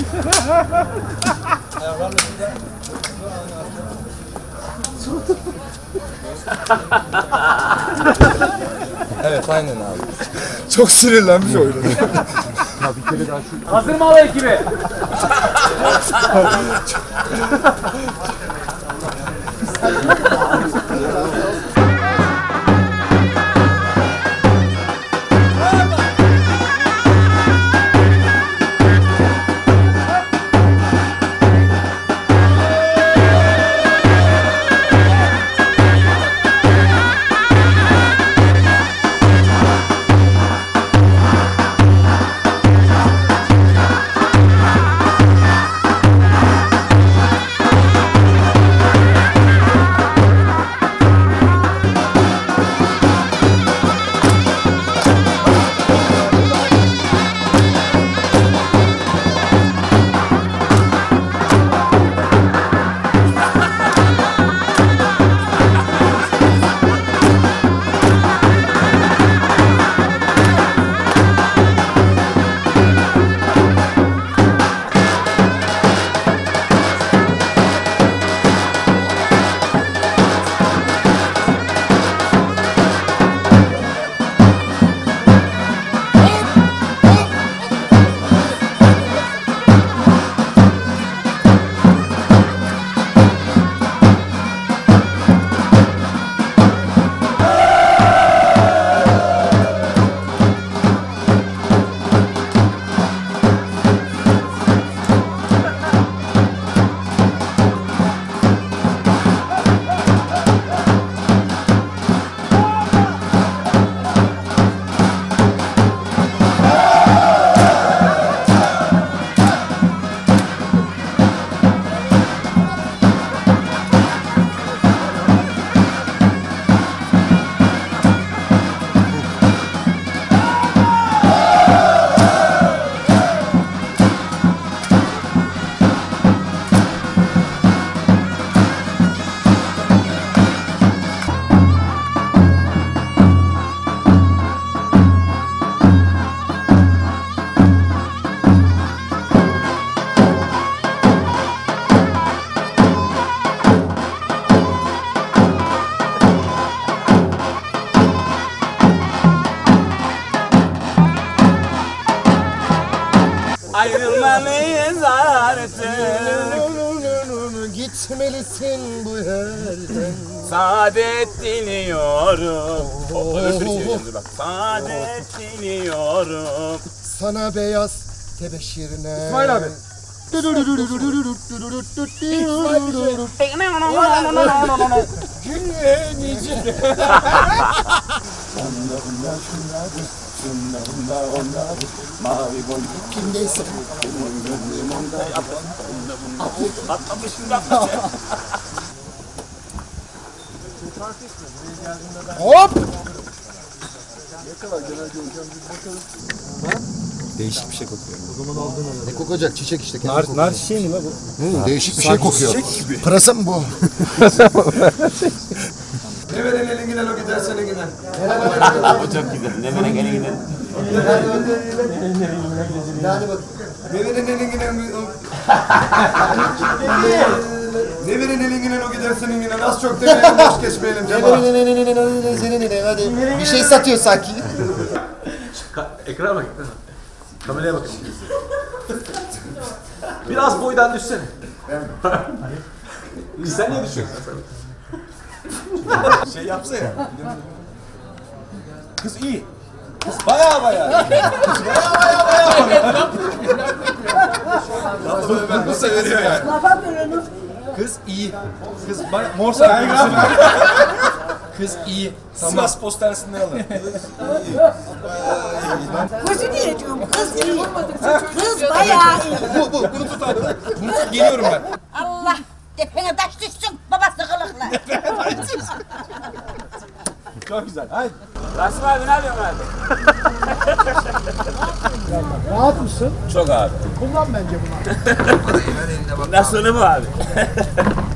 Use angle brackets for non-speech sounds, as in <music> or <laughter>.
<laughs> Evet aynen abi. Çok sinirlenmiş oyunu. <laughs> Hazır mı alay ekibi? <laughs> Ayrılmalıyız artık. Gitmelisin bu yerden. Saadet diliyorum. O öbür dur bak Saadet diliyorum. Sana beyaz tebeşirine. İsmail abi. <laughs> Kimdeyse. Hop! Değişik bir şey kokuyor. Ne kokacak? Çiçek işte. kendi Nar, kokuyor. nar çiçeği mi la bu? Hı, değişik bir şey kokuyor. çiçek gibi. Pırasa mı bu? <laughs> Ne veren elin giden o gidersen giden. O çok güzel ne bana gene gidelim Ne veren elin giden o... Ne veren elin giden o gidersen giden. Az çok demeyelim boş geçmeyelim Cemal. Hadi. Bir şey satıyor sanki. Ekrana bak. Kameraya bakın. Biraz boydan düşsene. Sen niye düşüyorsun? <laughs> Şey yapsa ya. Kız iyi. Kız baya baya. Kız baya baya baya. Ben bu severiyor yani. Kız iyi. Kız baya... Morsa Kız iyi. Sivas postanesinden alın. Kızı diyeceğim, kız iyi. Kız bayağı iyi. Bu bu. Bunu tut abi. Bunu tut geliyorum ben. Allah tepene taş Çok güzel. Haydi. Rasim abi ne yapıyorsun abi? <laughs> Rahat mısın? Çok abi Kullan bence bunu. <laughs> Nasıl bu abi? <laughs>